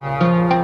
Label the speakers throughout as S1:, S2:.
S1: Thank you.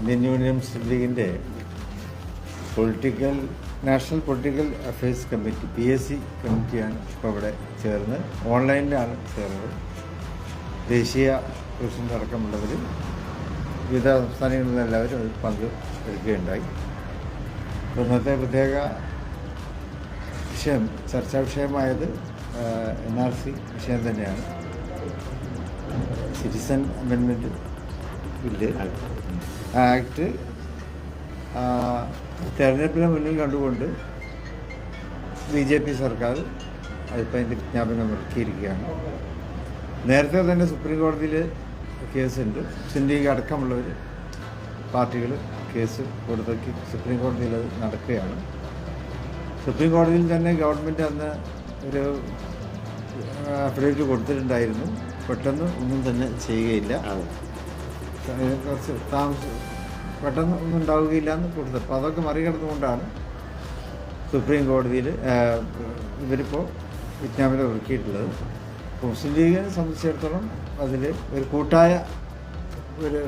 S1: Indian Union ലീഗിന്റെ political national political affairs committee P S C കമ്മിറ്റിയാണ് ഇപ്പോൾ ഇവിടെ ചേർന്ന് ഓൺലൈനിലാണ് ചേർന്നത്. ദേശീയ പ്രസിഡന്റ് അടക്കമുള്ളവർ വിവിധ സംസ്ഥാനങ്ങളിൽ നിന്ന് എല്ലാവരും അതിൽ പങ്ക് എടുക്കുകയുണ്ടായി. ഇന്നത്തെ പ്രത്യേക വിഷയം ചർച്ചാ വിഷയമായത് എൻ ആർ സി വിഷയം തന്നെയാണ്. സിറ്റിസൺ അമെൻമെന്റ് ബില്ല് ആക്ട് തെരഞ്ഞെടുപ്പിനെ മുന്നിൽ കണ്ടുകൊണ്ട് ബി ജെ പി സർക്കാർ അതിപ്പോൾ അതിന്റെ വിജ്ഞാപനം ഇറക്കിയിരിക്കുകയാണ്. നേരത്തെ തന്നെ സുപ്രീം കോടതിയിൽ കേസുണ്ട്. ലീഗ് അടക്കമുള്ളവർ പാർട്ടികൾ കേസ് കൊടുത്തേക്ക് സുപ്രീം കോടതിയിൽ അത് നടക്കുകയാണ്. സുപ്രീം കോടതിയിൽ തന്നെ ഗവൺമെന്റ് അന്ന് ഒരു അഫിഡവിറ്റ് കൊടുത്തിട്ടുണ്ടായിരുന്നു. പെട്ടെന്ന് ഒന്നും തന്നെ ചെയ്യുകയില്ല. കുറച്ച് താമസം പെട്ടെന്ന് ഒന്നും ഉണ്ടാവുകയില്ല എന്ന് കൊടുത്തത് അപ്പോൾ അതൊക്കെ മറികടന്നുകൊണ്ടാണ് സുപ്രീം കോടതിയിൽ ഇവരിപ്പോൾ വിജ്ഞാപനം ഇറക്കിയിട്ടുള്ളത് അപ്പോൾ മുസ്ലിം ലീഗിനെ സംബന്ധിച്ചിടത്തോളം അതിൽ ഒരു കൂട്ടായ ഒരു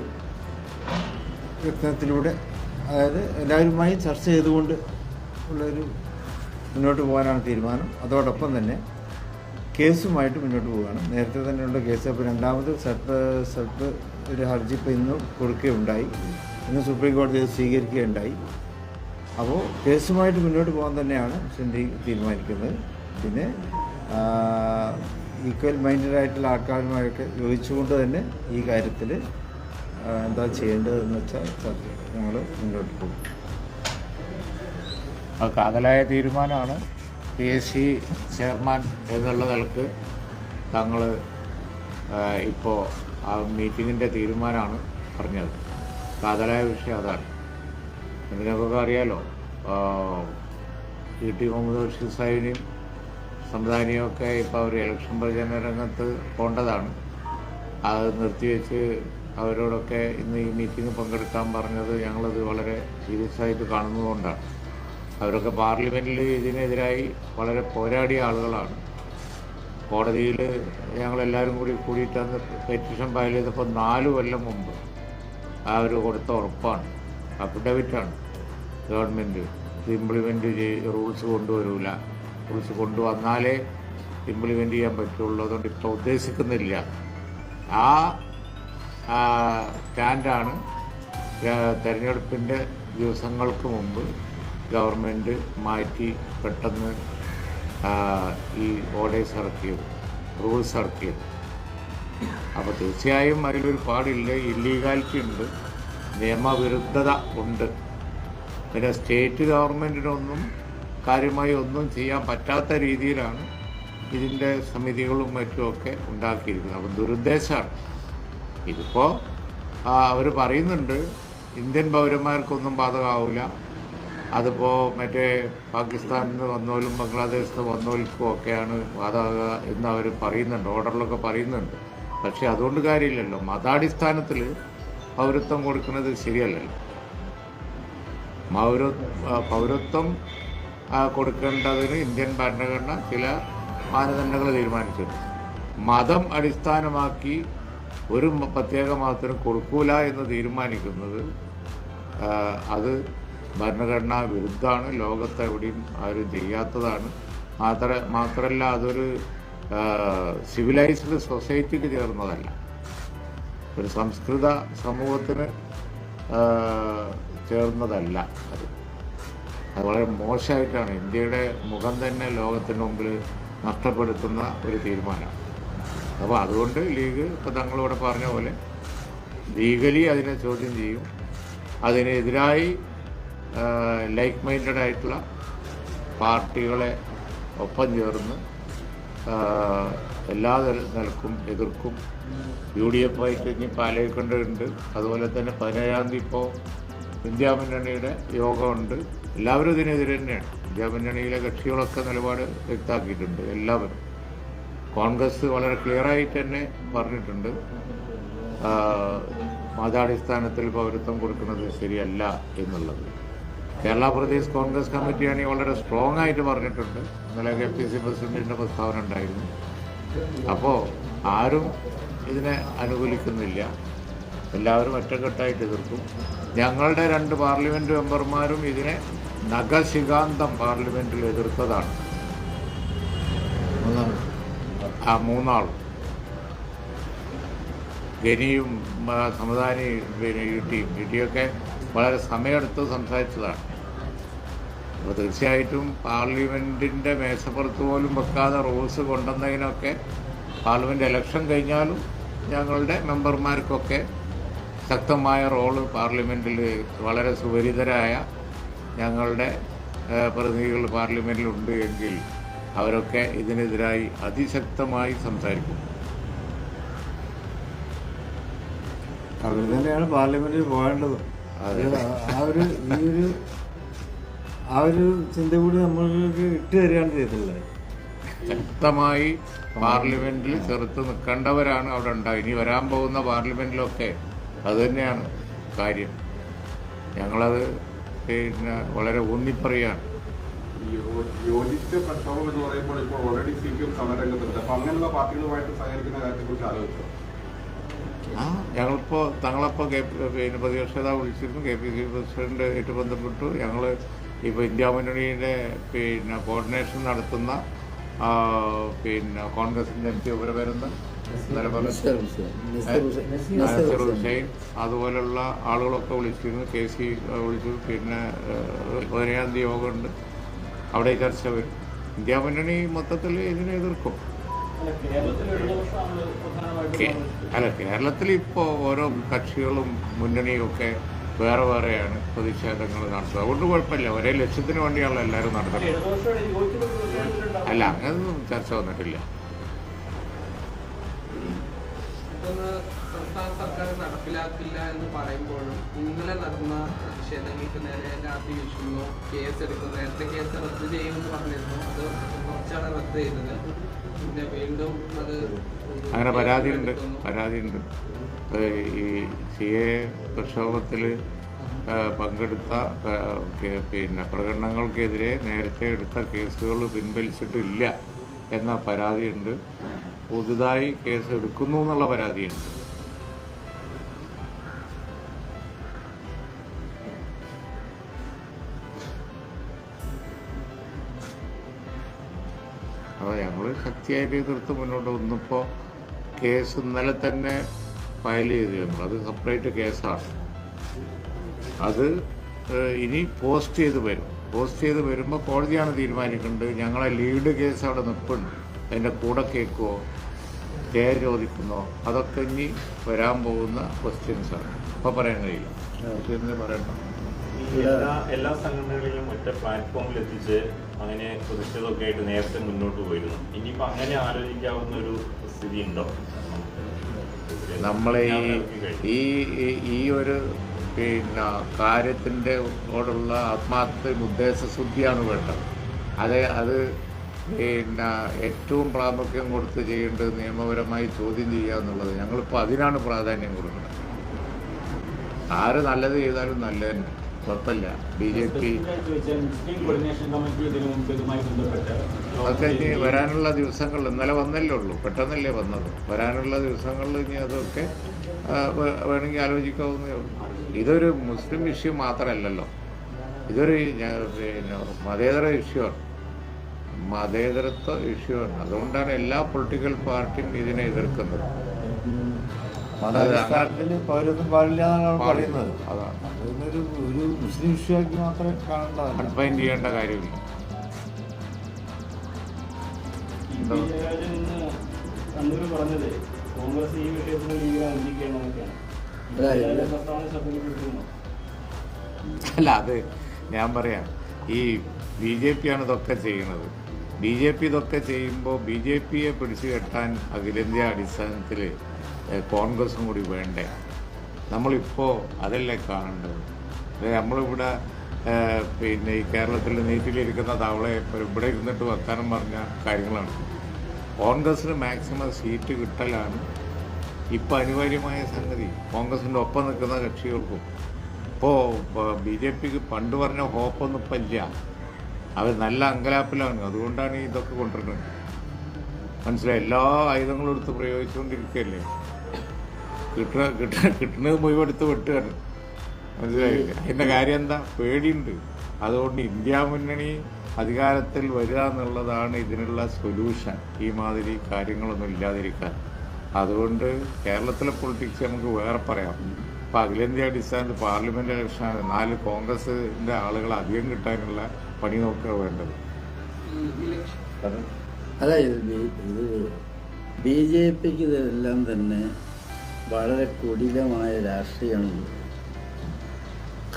S1: യത്നത്തിലൂടെ അതായത് എല്ലാവരുമായി ചർച്ച ചെയ്തുകൊണ്ട് ഉള്ളൊരു മുന്നോട്ട് പോകാനാണ് തീരുമാനം. അതോടൊപ്പം തന്നെ കേസുമായിട്ട് മുന്നോട്ട് പോവുകയാണ്. നേരത്തെ തന്നെയുള്ള കേസ് അപ്പോൾ രണ്ടാമത് സെൽഫ് സെൽഫ് ഒരു ഹർജി ഇപ്പോൾ ഇന്ന് കൊടുക്കുകയുണ്ടായി. ഇന്ന് സുപ്രീം കോടതി അത് സ്വീകരിക്കുകയുണ്ടായി. അപ്പോൾ കേസുമായിട്ട് മുന്നോട്ട് പോകാൻ തന്നെയാണ് ലീഗ് തീരുമാനിക്കുന്നത്. പിന്നെ ഈക്വൽ മൈൻഡഡ് ആയിട്ടുള്ള ആൾക്കാരുമായൊക്കെ യോജിച്ചുകൊണ്ട് തന്നെ ഈ കാര്യത്തിൽ എന്താ ചെയ്യേണ്ടതെന്ന് വെച്ചാൽ ചർച്ച ഞങ്ങൾ മുന്നോട്ട് പോകും.
S2: അത് കാതലായ തീരുമാനമാണ്. പി എസ് സി ചെയർമാൻ എന്നുള്ള നിലയ്ക്ക് തങ്ങൾ ഇപ്പോൾ ആ മീറ്റിങ്ങിന്റെ തീരുമാനമാണ് പറഞ്ഞത്. കാതലായ വിഷയം അതാണ്. നിങ്ങൾക്കൊക്കെ അറിയാലോ ഇ ടി മുഹമ്മദ് ബഷീർ സാഹിബിനെയും സംവിധാനിയും ഒക്കെ ഇപ്പോൾ അവർ ഇലക്ഷൻ പ്രചരണ രംഗത്ത് പോണ്ടതാണ്. അത് നിർത്തിവെച്ച് അവരോടൊക്കെ ഇന്ന് ഈ മീറ്റിംഗ് പങ്കെടുക്കാൻ പറഞ്ഞത് ഞങ്ങളത് വളരെ സീരിയസ് ആയിട്ട് കാണുന്നതുകൊണ്ടാണ് അവരൊക്കെ പാർലമെന്റിൽ ഇതിനെതിരായി വളരെ പോരാടിയ ആളുകളാണ്. കോടതിയിൽ ഞങ്ങളെല്ലാവരും കൂടി കൂടിയിട്ടാണ് പെറ്റീഷൻ ഫയൽ ചെയ്തപ്പോൾ നാല് കൊല്ലം മുമ്പ് അവർ കൊടുത്ത ഉറപ്പാണ്. അഫിഡവിറ്റാണ് ഗവൺമെന്റ് ഇത് ഇംപ്ലിമെന്റ് ചെയ്ത് റൂൾസ് കൊണ്ടുവരില്ല റൂൾസ് കൊണ്ടുവന്നാലേ ഇംപ്ലിമെന്റ് ചെയ്യാൻ പറ്റുള്ളൂ. അതുകൊണ്ട് ഇപ്പോൾ ഉദ്ദേശിക്കുന്നില്ല. ആ സ്റ്റാൻഡാണ് തെരഞ്ഞെടുപ്പിന്റെ ദിവസങ്ങൾക്ക് മുമ്പ് ഗവൺമെന്റ് മാറ്റി പെട്ടെന്ന് ഈ ഓർഡേഴ്സ് ഇറക്കിയത് റൂൾസ് ഇറക്കിയത്. അപ്പോൾ തീർച്ചയായും അതിലൊരു പാടില്ല. ഇല്ലീഗാലിറ്റി ഉണ്ട്. നിയമവിരുദ്ധത ഉണ്ട്. പിന്നെ സ്റ്റേറ്റ് ഗവൺമെന്റിനൊന്നും കാര്യമായി ഒന്നും ചെയ്യാൻ പറ്റാത്ത രീതിയിലാണ് ഇതിന്റെ സമിതികളും മറ്റുമൊക്കെ ഉണ്ടാക്കിയിരിക്കുന്നത്. അപ്പം ദുരുദ്ദേശമാണ് ഇതിപ്പോൾ അവർ പറയുന്നുണ്ട് ഇന്ത്യൻ പൗരന്മാർക്കൊന്നും ബാധകമാവില്ല അതിപ്പോൾ മറ്റേ പാകിസ്ഥാനിൽ നിന്ന് വന്നോലും ബംഗ്ലാദേശിൽ നിന്ന് വന്നോൽക്കും ഒക്കെയാണ് ബാധക എന്ന് അവർ പറയുന്നുണ്ട്. ഓർഡറിലൊക്കെ പറയുന്നുണ്ട്. പക്ഷേ അതുകൊണ്ട് കാര്യമില്ലല്ലോ. മതാടിസ്ഥാനത്തിൽ പൗരത്വം കൊടുക്കുന്നത് ശരിയല്ലല്ലോ. പൗര പൗരത്വം കൊടുക്കേണ്ടതിന് ഇന്ത്യൻ ഭരണഘടന ചില മാനദണ്ഡങ്ങൾ തീരുമാനിച്ചിട്ടുണ്ട് മതം അടിസ്ഥാനമാക്കി ഒരു പ്രത്യേക മതത്തിന് കൊടുക്കൂല എന്ന് തീരുമാനിക്കുന്നത് അത് ഭരണഘടനാ വിരുദ്ധമാണ്. ലോകത്ത് എവിടെയും ആരും ചെയ്യാത്തതാണ്. മാത്ര മാത്രമല്ല അതൊരു സിവിലൈസ്ഡ് സൊസൈറ്റിക്ക് ചേർന്നതല്ല. ഒരു സംസ്കൃത സമൂഹത്തിന് ചേർന്നതല്ല അത്. അത് വളരെ മോശമായിട്ടാണ്. ഇന്ത്യയുടെ മുഖം തന്നെ ലോകത്തിന് മുമ്പിൽ നഷ്ടപ്പെടുത്തുന്ന ഒരു തീരുമാനമാണ്. അപ്പോൾ അതുകൊണ്ട് ലീഗ് ഇപ്പോൾ തങ്ങളിവിടെ പറഞ്ഞ പോലെ ലീഗലി അതിനെ ചോദ്യം ചെയ്യും. അതിനെതിരായി ലൈക്ക് മൈൻഡഡ് ആയിട്ടുള്ള പാർട്ടികളെ ഒപ്പം ചേർന്ന് എല്ലാ നില- നിലക്കും എതിർക്കും. യു ഡി എഫ് ആയിട്ട് ഇനി പാലയിക്കൊണ്ടുണ്ട് അതുപോലെ തന്നെ പതിനേഴാം തീയതി ഇപ്പോൾ ഇന്ത്യ മുന്നണിയുടെ യോഗമുണ്ട്. എല്ലാവരും ഇതിനെതിരെ തന്നെയാണ്. ഇന്ത്യ മുന്നണിയിലെ കക്ഷികളൊക്കെ നിലപാട് വ്യക്തമാക്കിയിട്ടുണ്ട് എല്ലാവരും. കോൺഗ്രസ് വളരെ ക്ലിയറായിട്ട് തന്നെ പറഞ്ഞിട്ടുണ്ട്. മതാടിസ്ഥാനത്തിൽ പൗരത്വം കൊടുക്കുന്നത് ശരിയല്ല എന്നുള്ളത്. കേരള പ്രദേശ് കോൺഗ്രസ് കമ്മിറ്റിയാണെങ്കിൽ വളരെ സ്ട്രോങ് ആയിട്ട് പറഞ്ഞിട്ടുണ്ട്. ഇന്നലെ കെ പി സി പ്രസിഡന്റിന്റെ പ്രസ്താവന ഉണ്ടായിരുന്നു. അപ്പോൾ ആരും ഇതിനെ അനുകൂലിക്കുന്നില്ല. എല്ലാവരും ഒറ്റക്കെട്ടായിട്ട് എതിർക്കും ഞങ്ങളുടെ രണ്ട് പാർലമെന്റ് മെമ്പർമാരും ഇതിനെ നഖശികാന്തം പാർലമെന്റിൽ എതിർത്തതാണ്. ആ മൂന്നാളും. ഗനിയും സമുദാനി പിന്നെ യു ടിയും യു ടിയൊക്കെ വളരെ സമയമെടുത്ത് സംസാരിച്ചതാണ്. അപ്പോൾ തീർച്ചയായിട്ടും പാർലമെന്റിന്റെ മേശപ്പുറത്ത് പോലും വെക്കാതെ റൂൾസ് കൊണ്ടുവന്നതിനൊക്കെ പാർലമെന്റ് ഇലക്ഷൻ കഴിഞ്ഞാലും ഞങ്ങളുടെ മെമ്പർമാർക്കൊക്കെ ശക്തമായ റോൾ പാർലമെന്റിൽ വളരെ സുപരിതരായ ഞങ്ങളുടെ പ്രതിനിധികൾ പാർലമെന്റിലുണ്ട് എങ്കിൽ അവരൊക്കെ ഇതിനെതിരായി അതിശക്തമായി സംസാരിക്കും
S1: അവർ തന്നെയാണ് പാർലമെന്റിൽ പോകേണ്ടത്.
S2: അത്
S1: ആ ഒരു ഈ ഒരു ആ ഒരു ചിന്ത കൂടി നമ്മൾക്ക് ഇട്ട് തരികയാണ് ചെയ്തിട്ടുള്ളത്.
S2: ശക്തമായി പാർലമെന്റിൽ ചെറുത്ത് നിൽക്കേണ്ടവരാണ് അവിടെ ഉണ്ടാവുക. ഇനി വരാൻ പോകുന്ന പാർലമെന്റിലൊക്കെ അത് തന്നെയാണ് കാര്യം. ഞങ്ങളത് പിന്നെ വളരെ ഊന്നിപ്പറയാണ്.
S3: ഈ യോജിച്ച പ്രക്ഷോഭം എന്ന് പറയുമ്പോൾ ഇപ്പോൾ ഓൾറെഡി സി പി എം സമരരംഗത്തുണ്ട് അപ്പൊ അങ്ങനെയുള്ള പാർട്ടികളുമായിട്ട് സഹകരിക്കുന്ന കാര്യത്തെക്കുറിച്ച് ആലോചിച്ചു?
S2: ആ ഞങ്ങളിപ്പോൾ തങ്ങളപ്പോൾ കെ പിന്നെ പ്രതിപക്ഷ നേതാവ് വിളിച്ചിരുന്നു. കെ പി സി പ്രസിഡന്റ് ആയിട്ട് ബന്ധപ്പെട്ടു ഞങ്ങൾ ഇപ്പോൾ ഇന്ത്യ മുന്നണിയുടെ പിന്നെ കോർഡിനേഷൻ നടത്തുന്ന പിന്നെ കോൺഗ്രസിന്റെ എം പി ഉപരവരുന്ന നാസർ ഹുസൈൻ അതുപോലുള്ള ആളുകളൊക്കെ വിളിച്ചിരുന്നു. കെ സി വിളിച്ചു. പിന്നെ പതിനേഴാം തീയതി യോഗമുണ്ട്. അവിടെ ചർച്ച വരും. ഇന്ത്യ മുന്നണി മൊത്തത്തിൽ ഇതിനെ എതിർക്കും. അല്ല കേരളത്തിൽ ഇപ്പോൾ ഓരോ കക്ഷികളും മുന്നണിയും ഒക്കെ വേറെ വേറെയാണ് പ്രതിഷേധങ്ങൾ നടത്തുന്നത് അതുകൊണ്ട് കുഴപ്പമില്ല. ഒരേ ലക്ഷ്യത്തിന് വേണ്ടിയാണല്ലോ എല്ലാവരും നടത്തുന്നത്. അല്ല അങ്ങനൊന്നും ചർച്ച വന്നിട്ടില്ല.
S4: സംസ്ഥാന സർക്കാർ നടപ്പിലാക്കില്ല എന്ന് പറയുമ്പോഴും ഇന്നലെ നടന്ന പ്രതിഷേധങ്ങൾക്ക് നേരെ രാത്രി വിഷുന്നു കേസ് എടുക്കുന്നു. നേരത്തെ കേസ് റദ്ദ് ചെയ്യുമെന്ന് പറഞ്ഞിരുന്നു. അത് കുറച്ചാണ് റദ്ദ് ചെയ്തത്. പിന്നെ വീണ്ടും അത്
S2: അങ്ങനെ പരാതിയുണ്ട്. പരാതിയുണ്ട്. ഈ സി എ പ്രക്ഷോഭത്തിൽ പങ്കെടുത്ത പിന്നെ പ്രകടനങ്ങൾക്കെതിരെ നേരത്തെ എടുത്ത കേസുകൾ പിൻവലിച്ചിട്ടില്ല എന്ന പരാതിയുണ്ട്. പുതുതായി കേസ് എടുക്കുന്നു എന്നുള്ള പരാതിയുണ്ട്. അപ്പോൾ ഞങ്ങൾ ശക്തിയായിട്ട് എതിർത്ത് മുന്നോട്ട് വന്നപ്പോൾ കേസ് ഇന്നലെ തന്നെ ഫയൽ ചെയ്ത് ഞങ്ങൾ അത് സെപ്പറേറ്റ് കേസാണ്. അത് ഇനി പോസ്റ്റ് ചെയ്ത് വരും. പോസ്റ്റ് ചെയ്ത് വരുമ്പോൾ കോടതിയാണ് തീരുമാനിക്കേണ്ടത്. ഞങ്ങളെ ലീഡ് കേസ് അവിടെ നിൽപ്പുണ്ട്. അതിന്റെ കൂടെ കേൾക്കുമോ സ്റ്റേ ചോദിക്കുന്നോ? അതൊക്കെ ഇനി വരാൻ പോകുന്ന ക്വസ്റ്റ്യൻസാണ് ഇപ്പോൾ പറയാൻ കഴിയില്ല. ക്വസ്റ്റ്യൻസ് പറയണം
S5: എല്ലാ എല്ലാ സംഘടനകളിലും ഒറ്റ പ്ലാറ്റ്ഫോമിൽ എത്തിച്ച് അങ്ങനെ പ്രതിഷേധമൊക്കെ ആയിട്ട് നേരത്തെ മുന്നോട്ട് പോയിരുന്നു. ഇനിയിപ്പോൾ അങ്ങനെ ആലോചിക്കാവുന്ന ഒരു സ്ഥിതി ഉണ്ടോ
S2: നമ്മളെ ഈ ഈ ഒരു പിന്നെ കാര്യത്തിന്റെ ഓടുള്ള ആത്മാർത്ഥ ഉദ്ദേശശുദ്ധിയാണ് വേണ്ടത്. അത് അത് പിന്നെ ഏറ്റവും പ്രാമുഖ്യം കൊടുത്ത് ചെയ്യേണ്ടത് നിയമപരമായി ചോദ്യം ചെയ്യുക എന്നുള്ളത്. ഞങ്ങളിപ്പോൾ അതിനാണ് പ്രാധാന്യം കൊടുക്കുന്നത്. ആര് നല്ലത് ചെയ്താലും നല്ലത് തന്നെ കുഴപ്പമില്ല. ബി ജെ പി അതൊക്കെ ഇനി വരാനുള്ള ദിവസങ്ങൾ ഇന്നലെ വന്നല്ലേ ഉള്ളൂ. പെട്ടെന്നല്ലേ വന്നത്. വരാനുള്ള ദിവസങ്ങളിൽ ഇനി അതൊക്കെ വേണമെങ്കിൽ ആലോചിക്കാവുന്നേ ഉള്ളൂ. ഇതൊരു മുസ്ലിം ഇഷ്യൂ മാത്രമല്ലല്ലോ. ഇതൊരു പിന്നെ മതേതര ഇഷ്യൂആണ് മതേതരത്വ ആണ് അതുകൊണ്ടാണ് എല്ലാ പൊളിറ്റിക്കൽ പാർട്ടിയും ഇതിനെ എതിർക്കുന്നത്.
S1: പൗരത്വം പാടില്ല എന്നാണ് പറയുന്നത്.
S2: അതാണ്.
S1: ഒരു മുസ്ലിം വിഷയമാക്കി മാത്രമേ കാണണ്ട
S2: കൺഫൈൻ ചെയ്യേണ്ട കാര്യമില്ല.
S6: ജയരാജൻ ഇന്ന് കണ്ണൂർ പറഞ്ഞത് കോൺഗ്രസ് ഈ വിഷയത്തിൽ
S2: അല്ല അത് ഞാൻ പറയാം. ഈ ബി ജെ പി ആണ് ഇതൊക്കെ ചെയ്യുന്നത്. ബി ജെ പി ഇതൊക്കെ ചെയ്യുമ്പോൾ ബി ജെ പിയെ പിടിച്ചു കെട്ടാൻ അഖിലേന്ത്യാ അടിസ്ഥാനത്തിൽ കോൺഗ്രസും കൂടി വേണ്ടേ? നമ്മളിപ്പോൾ അതല്ലേ കാണേണ്ടത്? നമ്മളിവിടെ പിന്നെ ഈ കേരളത്തിൽ നീറ്റിലിരിക്കുന്ന തവളയെ ഇവിടെ ഇരുന്നിട്ട് വർത്താനം പറഞ്ഞ കാര്യങ്ങളാണ്. കോൺഗ്രസ്സിന് മാക്സിമം സീറ്റ് കിട്ടലാണ് ഇപ്പോൾ അനിവാര്യമായ സംഗതി. കോൺഗ്രസിന്റെ ഒപ്പം നിൽക്കുന്ന കക്ഷികൾക്കും. ഇപ്പോൾ ബി ജെ പിക്ക് പണ്ട് പറഞ്ഞ ഹോപ്പൊന്നും ഇപ്പം ഇല്ല. അവർ നല്ല അങ്കലാപ്പിലാണ്. അതുകൊണ്ടാണ് ഇതൊക്കെ കൊണ്ടുവരുന്നത്. മനസ്സിലായി? എല്ലാ ആയുധങ്ങളും എടുത്ത് പ്രയോഗിച്ചുകൊണ്ടിരിക്കുകയല്ലേ? കിട്ടുന്ന കിട്ടുന്ന കിട്ടുന്നത് മുഴുവൻ എടുത്ത് വെട്ടുകയാണ്. മനസ്സിലായില്ലേ? അതിന്റെ കാര്യം എന്താ? പേടിയുണ്ട്. അതുകൊണ്ട് ഇന്ത്യ മുന്നണി അധികാരത്തിൽ വരിക എന്നുള്ളതാണ് ഇതിനുള്ള സൊല്യൂഷൻ ഈ മാതിരി കാര്യങ്ങളൊന്നും ഇല്ലാതിരിക്കാൻ. അതുകൊണ്ട് കേരളത്തിലെ പൊളിറ്റിക്സ് നമുക്ക് വേറെ പറയാം. ഇപ്പം അഖിലേന്ത്യാ അടിസ്ഥാനത്തിൽ പാർലമെന്റ് ഇലക്ഷൻ നാല് കോൺഗ്രസിന്റെ ആളുകൾ അധികം കിട്ടാനുള്ള പണി നോക്കുക വേണ്ടത്.
S7: അതായത് ഇത് ബി ജെ പിക്ക് ഇതെല്ലാം തന്നെ വളരെ കുടിലമായ രാഷ്ട്രീയമാണ്.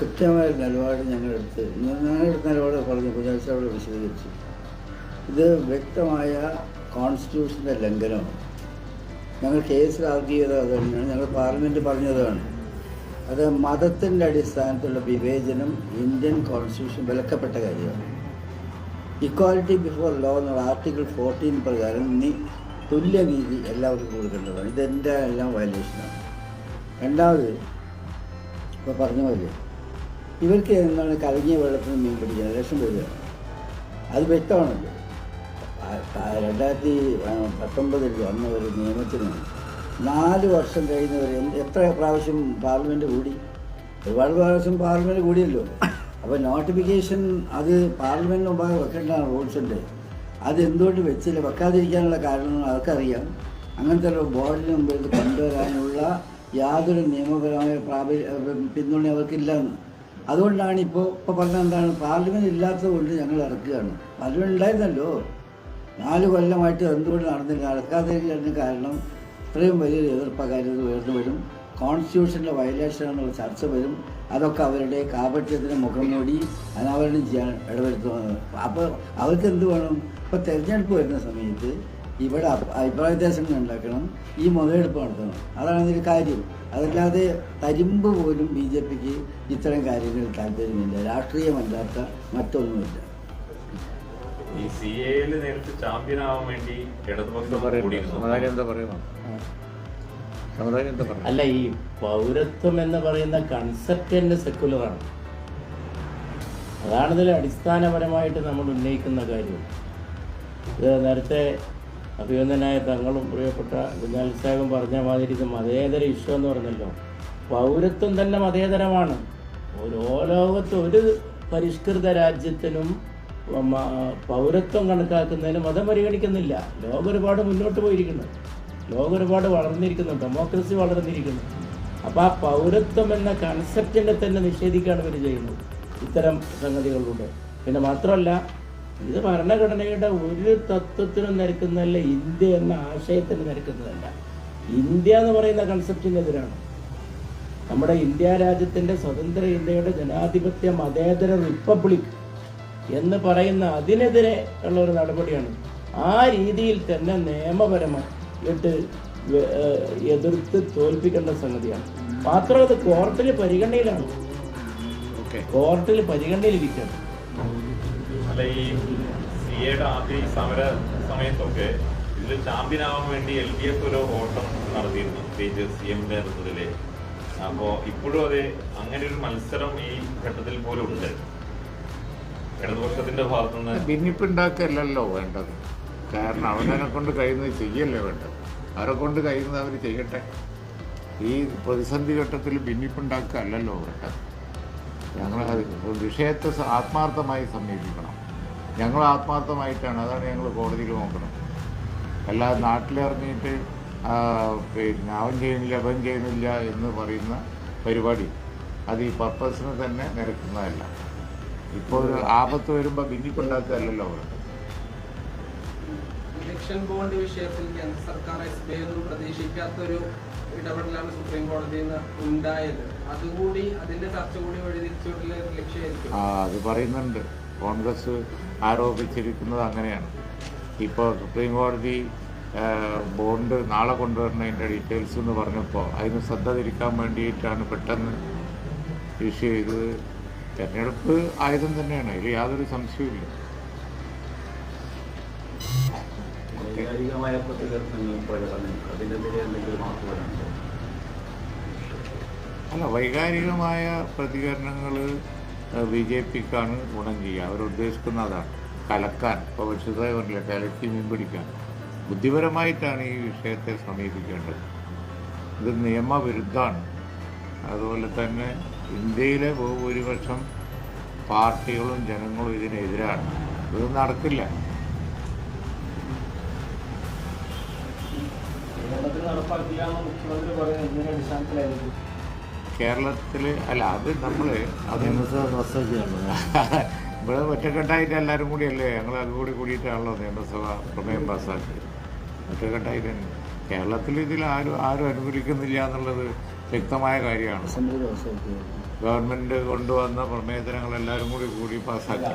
S7: കൃത്യമായ നിലപാട് ഞങ്ങളെടുത്ത്. ഞങ്ങളെടുത്ത നിലപാട് പറഞ്ഞു കുഞ്ഞാഴ്ച വിശദീകരിച്ചു. ഇത് വ്യക്തമായ കോൺസ്റ്റിറ്റ്യൂഷന്റെ ലംഘനമാണ്. ഞങ്ങൾ കേസ് ആർഗ്യ ചെയ്തത് അത് തന്നെയാണ്. ഞങ്ങൾ പാർലമെന്റ് പറഞ്ഞതാണ് അത് മതത്തിന്റെ അടിസ്ഥാനത്തിലുള്ള വിവേചനം ഇന്ത്യൻ കോൺസ്റ്റിറ്റ്യൂഷൻ വിലക്കപ്പെട്ട കാര്യമാണ്. ഇക്വാലിറ്റി ബിഫോർ ലോ എന്നുള്ള ആർട്ടിക്കിൾ ഫോർട്ടീൻ പ്രകാരം നീ തുല്യനീതി എല്ലാവർക്കും കൊടുക്കേണ്ടതാണ്. ഇതെന്റെ എല്ലാം വയലേഷനാണ് രണ്ടാമത് ഇപ്പോൾ പറഞ്ഞ പോലെ ഇവർക്ക് എന്താണ് കലങ്ങിയ വെള്ളത്തിന് മീൻ പിടിക്കുന്നത് ലക്ഷം വരിക അത് വ്യക്തമാണല്ലോ. രണ്ടായിരത്തി പത്തൊമ്പതിൽ വന്ന ഒരു നിയമത്തിന് നാല് വർഷം കഴിഞ്ഞവർ എത്ര പ്രാവശ്യം പാർലമെന്റ് കൂടി? ഒരുപാട് പ്രാവശ്യം പാർലമെന്റ് കൂടിയല്ലോ. അപ്പോൾ നോട്ടിഫിക്കേഷൻ അത് പാർലമെന്റിന് മുമ്പാകെ വെക്കേണ്ട റൂൾസിന്റെ അതെന്തുകൊണ്ട് വെച്ചില്ല? വെക്കാതിരിക്കാനുള്ള കാരണങ്ങൾ അവർക്കറിയാം അങ്ങനത്തെ ഒരു ബോർഡിന് മുമ്പിൽ കൊണ്ടുവരാനുള്ള യാതൊരു നിയമപരമായ പ്രാബല്യ പിന്തുണ അവർക്കില്ലെന്ന്. അതുകൊണ്ടാണ് ഇപ്പോൾ ഇപ്പോൾ പറഞ്ഞ എന്താണ്? പാർലമെന്റ് ഇല്ലാത്തത് കൊണ്ട് ഞങ്ങൾ ഇറക്കുകയാണ് പാർലമെന്റ് ഉണ്ടായിരുന്നല്ലോ. നാല് കൊല്ലമായിട്ട് എന്തുകൊണ്ട് നടന്നില്ല? നടക്കാതിരിക്കുന്നതിന് കാരണം ഇത്രയും വലിയൊരു എതിർപ്പകാര്യത ഉയർന്നു വരും. കോൺസ്റ്റിറ്റ്യൂഷന്റെ വയലേഷൻ എന്നുള്ള ചർച്ച വരും. അതൊക്കെ അവരുടെ കാപട്യത്തിന് മുഖം മൂടി അനാവരണം ചെയ്യാൻ ഇടവരുത്തുന്നത്. അപ്പോൾ അവർക്ക് എന്ത് വേണം? ഇപ്പോൾ തിരഞ്ഞെടുപ്പ് വരുന്ന സമയത്ത് ഇവിടെ അഭി- അഭിപ്രായ വ്യത്യാസങ്ങൾ ഉണ്ടാക്കണം. ഈ മുതലെടുപ്പ് നടത്തണം. അതാണ് അതിന്റെ കാര്യം. അതല്ലാതെ തരിമ്പ് പോലും ബി ജെ പിക്ക് ഇത്തരം കാര്യങ്ങളിൽ താല്പര്യമില്ല. രാഷ്ട്രീയമല്ലാത്ത മറ്റൊന്നുമില്ല.
S5: ഈ സി എയിൽ നേരിട്ട് ചാമ്പ്യൻ ആവാൻ വേണ്ടി
S8: അല്ല ഈ പൗരത്വം എന്ന് പറയുന്ന കൺസെപ്റ്റ് തന്നെ സെക്കുലറാണ് അതാണ് ഇതിൽ അടിസ്ഥാനപരമായിട്ട് നമ്മൾ ഉന്നയിക്കുന്ന കാര്യം. ഇത് നേരത്തെ അഭിനന്ദനായ തങ്ങളും പ്രിയപ്പെട്ട കുഞ്ഞാൽ സാഹിബും പറഞ്ഞ മാതിരി ഇത് മതേതര ഇഷ്യൂ എന്ന് പറഞ്ഞല്ലോ. പൗരത്വം തന്നെ മതേതരമാണ്. ഓരോ ലോകത്ത് ഒരു പരിഷ്കൃത രാജ്യത്തിനും പൗരത്വം കണക്കാക്കുന്നതിന് മതം പരിഗണിക്കുന്നില്ല. ലോകം ഒരുപാട് മുന്നോട്ട് പോയിരിക്കുന്നു. ലോകം ഒരുപാട് വളർന്നിരിക്കുന്നു. ഡെമോക്രസി വളർന്നിരിക്കുന്നു. അപ്പോൾ ആ പൗരത്വം എന്ന കൺസെപ്റ്റിനെ തന്നെ നിഷേധിക്കുകയാണ് ഇവർ ചെയ്യുന്നത്. ഇത്തരം സംഗതികളിലൂടെ. പിന്നെ മാത്രമല്ല ഇത് ഭരണഘടനയുടെ ഒരു തത്വത്തിനും നിരക്കുന്നതല്ല ഇന്ത്യ എന്ന ആശയത്തിന് നിരക്കുന്നതല്ല. ഇന്ത്യ എന്ന് പറയുന്ന കൺസെപ്റ്റിനെതിരാണ് നമ്മുടെ ഇന്ത്യ രാജ്യത്തിന്റെ സ്വതന്ത്ര ഇന്ത്യയുടെ ജനാധിപത്യ മതേതര റിപ്പബ്ലിക് എന്ന് പറയുന്ന അതിനെതിരെ ഉള്ള ഒരു നടപടിയാണ്. ആ രീതിയിൽ തന്നെ നിയമപരമായിട്ട് എതിർത്ത് തോൽപ്പിക്കേണ്ട സംഗതിയാണ്. മാത്രം അത് കോർട്ടിൽ പരിഗണനയിലാണ്. കോർട്ടിൽ പരിഗണനയിലിരിക്കുകയാണ്.
S5: അല്ല ഈ സി എയുടെ ആദ്യ സമര സമയത്തൊക്കെ ഇതിൽ ചാമ്പ്യൻ ആവാൻ വേണ്ടി എൽ ഡി എഫ് ഒരു ഓട്ടം നടത്തിയിരുന്നു പ്രത്യേകിച്ച് സി എം നേതൃത്വത്തിൽ. അപ്പോ ഇപ്പോഴും അതെ അങ്ങനെ ഒരു മത്സരം ഈ ഘട്ടത്തിൽ പോലും ഉണ്ട്. ഇടതുപക്ഷത്തിന്റെ ഭാഗത്തുനിന്ന്
S2: ഭിന്നിപ്പുണ്ടാക്കല്ലല്ലോ വേണ്ടത്. കാരണം അവനെ കൊണ്ട് കഴിയുന്നത് ചെയ്യല്ലേ വേണ്ടത്. അവരെ കൊണ്ട് കഴിയുന്നത് അവർ ചെയ്യട്ടെ. ഈ പ്രതിസന്ധി ഘട്ടത്തിൽ ഭിന്നിപ്പുണ്ടാക്കുക അല്ലല്ലോ വേണ്ടത് ഞങ്ങൾ വിഷയത്തെ ആത്മാർത്ഥമായി സമീപിക്കണം. ഞങ്ങൾ ആത്മാർത്ഥമായിട്ടാണ് അതാണ് ഞങ്ങൾ കോടതിയിൽ നോക്കുന്നത്. അല്ലാതെ നാട്ടിലിറങ്ങിയിട്ട് പിന്നെ അവൻ ചെയ്യുന്നില്ല അവൻ ചെയ്യുന്നില്ല എന്ന് പറയുന്ന പരിപാടി അത് ഈ പർപ്പസിന് തന്നെ നിരക്കുന്നതല്ല. ഇപ്പോൾ ഒരു ആപത്ത് വരുമ്പോൾ ഭിന്നിപ്പുണ്ടാക്കുകയല്ലല്ലോ അവർ
S4: ഇലക്ഷൻ ബോണ്ട് വിഷയത്തിൽ കേന്ദ്ര സർക്കാർ എസ് ബി ഐ ഒന്നും പ്രതീക്ഷിക്കാത്തൊരു ഇടപെടലാണ് സുപ്രീം കോടതിയിൽ നിന്ന് ഉണ്ടായത്. അതുകൂടി അതിന്റെ ചർച്ച കൂടി വഴിതിരിച്ചുള്ള ഒരു ലക്ഷ്യമായിരിക്കും
S2: ആ അത് പറയുന്നുണ്ട്. കോൺഗ്രസ് ആരോപിച്ചിരിക്കുന്നത് അങ്ങനെയാണ്. ഇപ്പോൾ സുപ്രീം കോടതി ബോണ്ട് നാളെ കൊണ്ടുവരുന്നതിന്റെ ഡീറ്റെയിൽസ് എന്ന് പറഞ്ഞപ്പോൾ അതിന് ശ്രദ്ധ തിരിക്കാൻ വേണ്ടിയിട്ടാണ് പെട്ടെന്ന് ഇഷ്യൂ ചെയ്തത്. തെരഞ്ഞെടുപ്പ് ആയുധം തന്നെയാണ് അതിൽ യാതൊരു സംശയവുമില്ല.
S9: വൈകാരികമായ പ്രതികരണങ്ങളും പ്രകടനം അതിനെതിരെ എന്തെങ്കിലും മാർക്ക് വരാനുണ്ടോ
S2: അല്ല വൈകാരികമായ പ്രതികരണങ്ങൾ ബി ജെ പിക്കാണ് ഗുണം ചെയ്യുക. അവരുദ്ദേശിക്കുന്ന അതാണ് കലക്കാൻ. ഇപ്പോൾ വിശുദ്ധമായി കലക്കി മീൻ പിടിക്കാൻ. ബുദ്ധിപരമായിട്ടാണ് ഈ വിഷയത്തെ സമീപിക്കേണ്ടത്. ഇത് നിയമവിരുദ്ധമാണ്. അതുപോലെ തന്നെ ഇന്ത്യയിലെ ബഹുഭൂരിപക്ഷം പാർട്ടികളും ജനങ്ങളും ഇതിനെതിരാണ്. ഇത് നടക്കില്ല.
S6: എന്ന് മുഖ്യമന്ത്രി പറയുന്നത് എന്തിന്റെ അടിസ്ഥാനത്തിലായിരിക്കും.
S2: കേരളത്തിൽ അല്ല അത് നമ്മൾ ഇവിടെ ഒറ്റക്കെട്ടായിട്ട് എല്ലാവരും കൂടിയല്ലേ? ഞങ്ങൾ അത് കൂടി കൂടിയിട്ടാണല്ലോ നിയമസഭ പ്രമേയം പാസ്സാക്കിയത് ഒറ്റക്കെട്ടായിട്ട് തന്നെ. കേരളത്തിൽ ഇതിൽ ആരും ആരും അനുകൂലിക്കുന്നില്ല എന്നുള്ളത് വ്യക്തമായ കാര്യമാണ്.
S7: ഗവൺമെന്റ്
S2: ഗവൺമെന്റ് കൊണ്ടുവന്ന പ്രമേയത്തിനങ്ങൾ എല്ലാവരും കൂടി കൂടി പാസ്സാക്കി.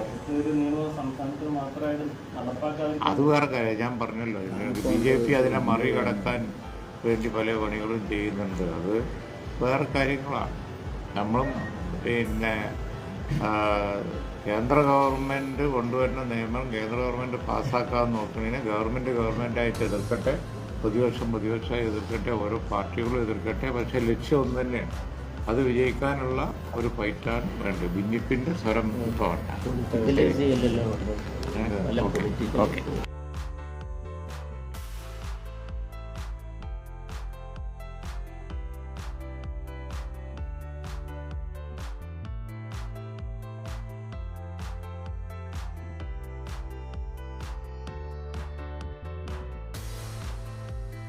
S2: അത് വേറെ കാര്യം. ഞാൻ പറഞ്ഞല്ലോ ബി ജെ പി അതിനെ മറികടക്കാൻ വേണ്ടി പല പണികളും ചെയ്യുന്നുണ്ട്. അത് വേറെ കാര്യങ്ങളാണ്. നമ്മളും പിന്നെ കേന്ദ്ര ഗവൺമെന്റ് കൊണ്ടുവരുന്ന നിയമം കേന്ദ്ര ഗവൺമെന്റ് പാസ്സാക്കാൻ നോക്കുന്നതിന് ഗവൺമെന്റ് ഗവൺമെന്റായിട്ട് എതിർക്കട്ടെ പ്രതിപക്ഷം പ്രതിപക്ഷമായി എതിർക്കട്ടെ ഓരോ പാർട്ടികളും എതിർക്കട്ടെ പക്ഷേ ലക്ഷ്യം ഒന്ന് തന്നെയാണ്. അത് വിജയിക്കാനുള്ള ഒരു ഫൈറ്റാണ് വേണ്ടത്. ഭിന്നിപ്പിന്റെ സ്വരം ഇപ്പോൾ ഓക്കെ.